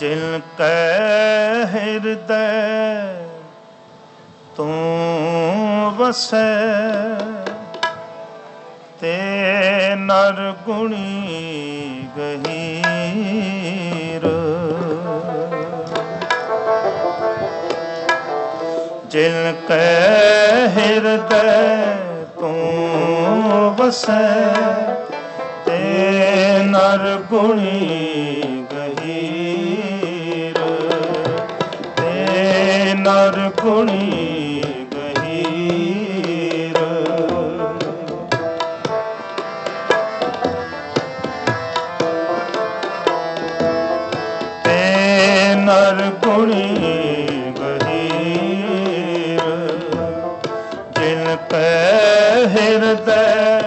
ਜਿਨ ਕੈ ਹਿਰਦੈ, ਤੂੰ ਵਸੈ। ਤੇ ਨਰ ਗੁਣੀ ਗਹੀਰ। ਜਿਨ ਕੈ ਹਿਰਦੈ, ਤੂੰ ਵਸੈ। ਤੇ ਨਰ ਗੁਣੀ ਤੇ ਨਰ ਗਹੀਰ। ਤੇ ਨਰ ਗੁਣੀ ਗਹੀਰ ਜਿਨ ਪੈ ਹਿਰਦੈ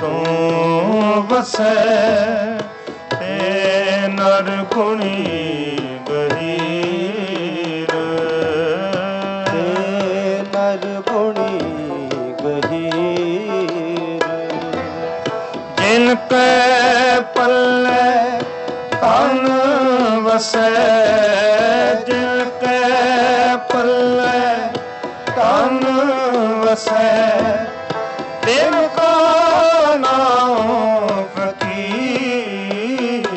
ਤੂੰ ਵਸੈ। ਵਸੈ, ਜਿਨ ਕੈ ਪੱਲੇ ਤਨ ਵਸੈ। ਤਿਨ ਕੋ ਨਾਮ ਫਕੀਰ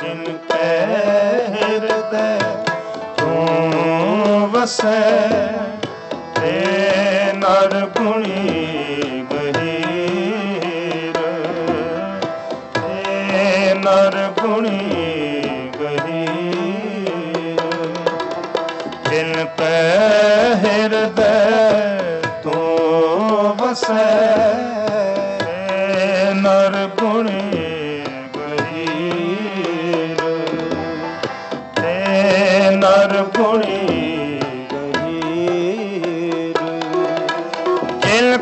ਜਿਨ ਕੈ ਹਿਰਦੈ ਤੂੰ ਵਸੈ, ਤੇ ਨਰ ਗੁਣੀ ਵਸੈ ਤੇ ਨਰ ਗੁਣੀ ਗਹੀਰ। ਤੇ ਨਰ ਗੁਣੀ ਗਹੀਰ। ਜਿਨ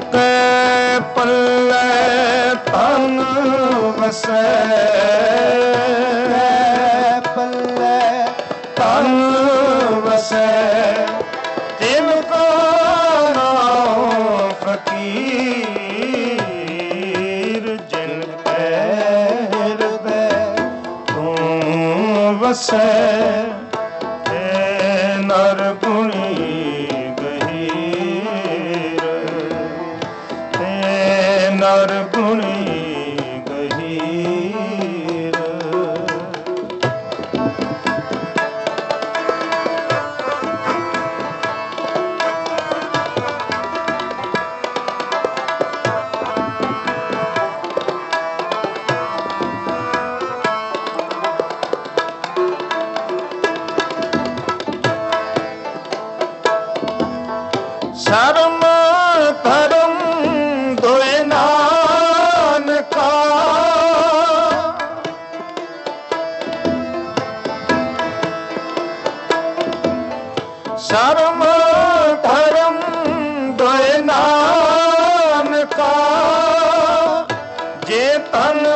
ਪੱਲੇ ਤਨ ਵਸੈ ਵਸੈ ਤੇ ਨਰ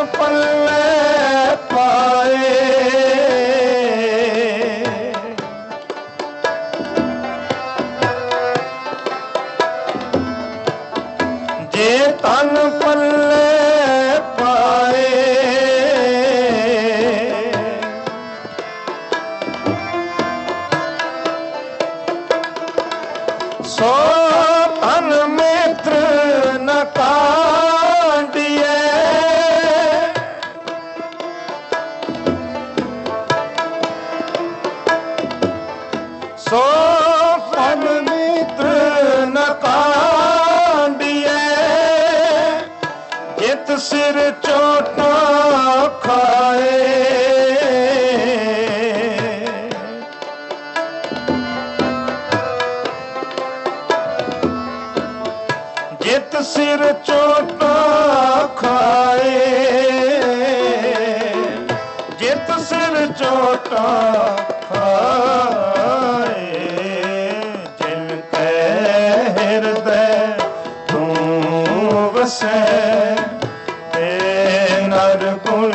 ਪੱਲੇ ਪਾਏ। ਜੇ ਤਨ ਪੱਲੇ ਪਾਏ। ਸੋ ਜਿਤ ਸਿਰ ਚੋਟਾ ਖਾਏ। ਜਿਤ ਸਿਰ ਚੋਟਾ ਖਾਏ। ਜਿਨ ਕੈ ਹਿਰਦੈ ਤੂੰ ਵਸੈ ਤੇ ਨਰ ਗੁਣੀ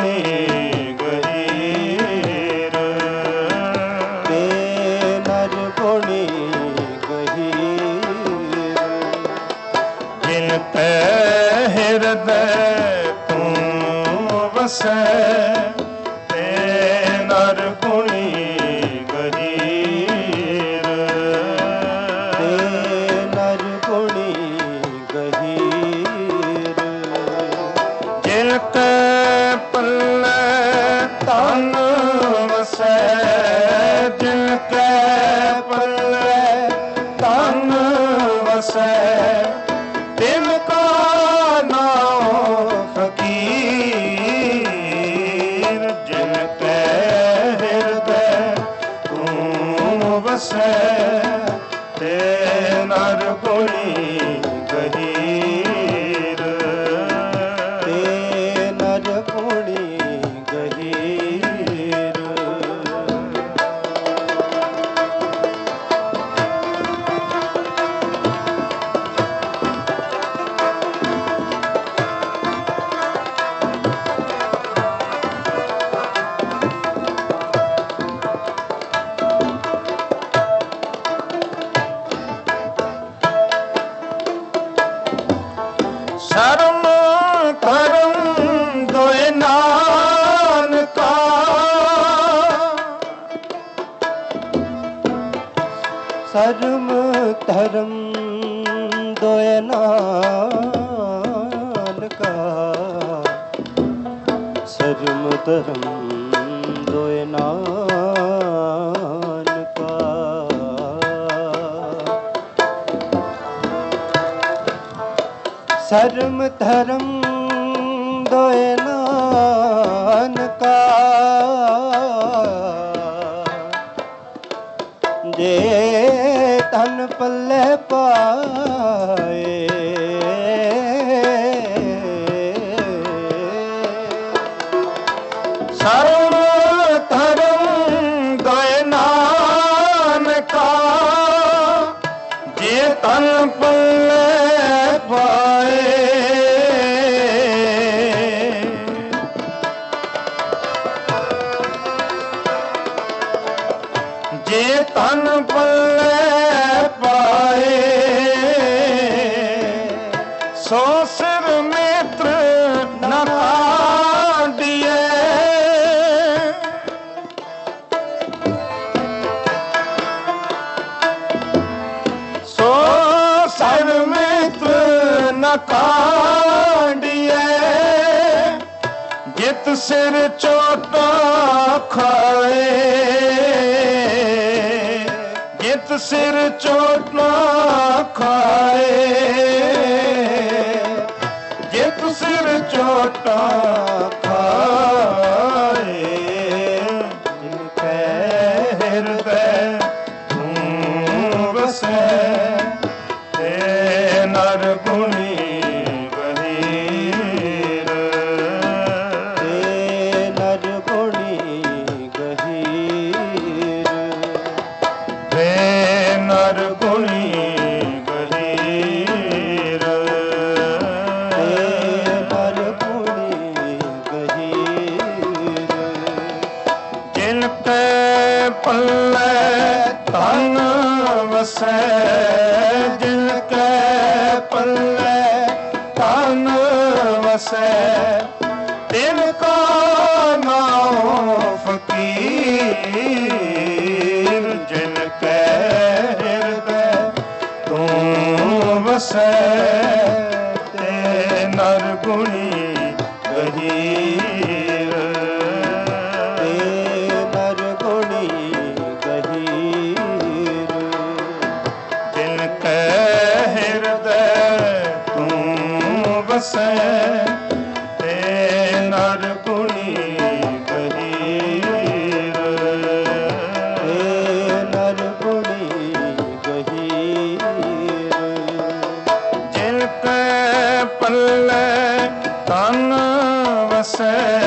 I said ਸਰਮ ਧਰਮ ਦੋਇ ਨਾਨਕਾ। ਸਰਮ ਧਰਮ ਦੋਇ ਨਾਨਕਾ। ਸਰਮ ਧਰਮ ਪੱਲੇ ਪਾਏ। ਸਰਮ ਧਰਮ ਗਏ ਨਾਨਕਾ ਜੇ ਤਨ ਪੱਲੇ ਪਾਏ। ਜੇ ਤਨ ਪੱਲੇ ਮਿੱਤਰ ਨ ਜਿਤ ਸਿਰ ਚੋਟਾ ਖਾਏ ਜਿਤ ਸਿਰ ਚੋਟਾ ਨਾ ਖਾਏ ਜਿਤ ਸਿਰ ਚੋਟਾ ਵਸੈ ਜਿਨ ਕੈ ਪੱਲੇ ਤਨ ਵਸੈ। ਵਸੈ ਤੇ ਨਰ ਗੁਣੀ ਗਹੀਰ। ਤੇ ਨਰ ਗੁਣੀ ਗਹੀਰ। ਜਿਨ ਕੈ ਪੱਲੇ ਤਨ ਵਸੈ